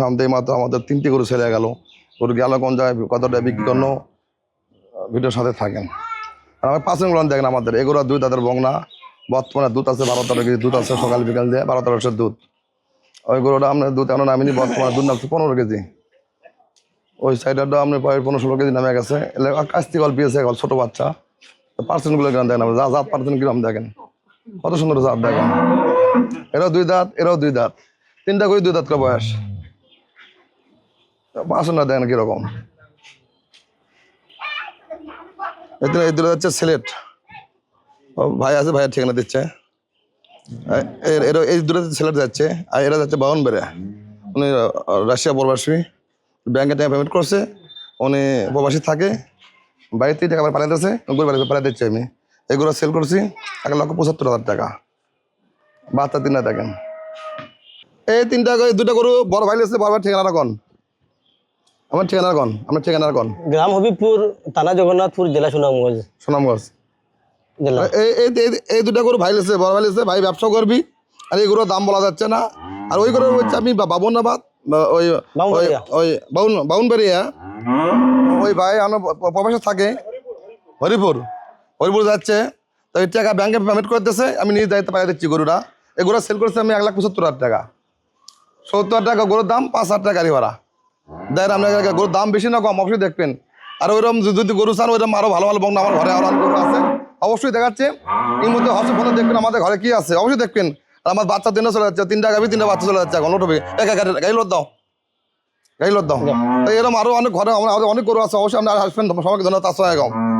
Farm দিয়ে মাত্র আমাদের তিনটি গরু ছেড়ে গেল। গরু গেল কোন জায়গায় কতটা বিক্রি করল? ভিডিওর সাথে থাকেন। আর আমার পাঁচগুলো দেখেন আমাদের। এগুলো দুই তাদের বংনা। বর্তমানে দুধ আছে বারো তেরো কেজি দুধ আছে সকাল বিকাল দিয়ে বারো তেরোশো দুধ। ওই গরুটা আপনার দুধ এখনও নামিনি বর্তমানে দুধ নামছে পনেরো কেজি। ওই সাইডারটা আপনার প্রায় পনেরো ষোলো কেজি নামে গেছে। কাস্তি গল্প পেয়েছে গল্প ছোটো বাচ্চা। পার্সেন্টগুলো গ্রাম দেখেন আপনি, যা জাত পার্সেন্ট গ্রাম দেখেন। কত সুন্দর জাত দেখেন। এরাও দুই দাঁত এরাও দুই দাঁত। তিনটা করে দুই দাঁতকে বয়স। পার্সেন্ট দেখেন কীরকম? এই দুটো যাচ্ছে সিলেট। ভাই আছে, ভাইয়ের ঠিকানা দিচ্ছে। এই দুটো সিলেট যাচ্ছে, আর এরা যাচ্ছে বাউন বেড়ে উনি রাশিয়া প্রবাসী। ব্যাংকে টাকা পেমেন্ট করছে, উনি প্রবাসী থাকে। বাড়িতে টাকা আবার পাঠাইতেছে গরু বাড়িতে পাঠাই দিচ্ছি আমি। এগুলো সেল করছি, এক লক্ষ পঁচাত্তর হাজার টাকা। বাচ্চা তিনটা দেখেন। এই তিনটা দুটা গরু, বড় ভাই লেছে বড় ভাই ঠিকানা কন। আমার ঠিকানা কন? আমার ঠিকানার কন? গ্রাম হবিপুর থানা জগন্নাথপুর জেলা সুনামগঞ্জ। সুনামগঞ্জ। এই দুটা গরু ভাই লেছে বড় ভাই লেছে ভাই ব্যবসা করবি আর এই গরুর দাম বলা যাচ্ছে না। আর ওই গরু হচ্ছে আমি বাবনাবাদ ওই ওই বাউন বাউনবাড়িয়া ওই ভাই আমার প্রবাসে থাকে। হরিপুর। হরিপুর যাচ্ছে। তো এই টাকা ব্যাংকে পেমেন্ট করে দিতেছে আমি নিজ দায়িত্ব পাই দিচ্ছি গরুটা। এই গরু সেল করছে আমি এক লাখ পঁচাত্তর হাজার টাকা। সত্তর হাজার টাকা গরুর দাম পাঁচ হাজার টাকা গাড়ি ভাড়া দেখেন আপনাকে গরুর দাম বেশি না কম অবশ্যই দেখবেন আর ওইরকম যদি গরু চান ওইরকম আরও ভালো ভালো বন্ধু আমার ঘরে আরও গরু আছে অবশ্যই দেখাচ্ছে এই মধ্যে হসে ফোনে দেখবেন আমাদের ঘরে কি আছে অবশ্যই দেখবেন আর আমার বাচ্চা তিনটা চলে যাচ্ছে তিনটা গাবি তিনটা বাচ্চা চলে যাচ্ছে এখন লোটবে এক এক গাড়ি লোড দাও গাড়ি লোড দাও এরকম আরও অনেক ঘরে আমার আরও অনেক গরু আছে অবশ্যই আপনার হাজবেন্ড সবাইকে ধন্যবাদ আসসালামাইকুম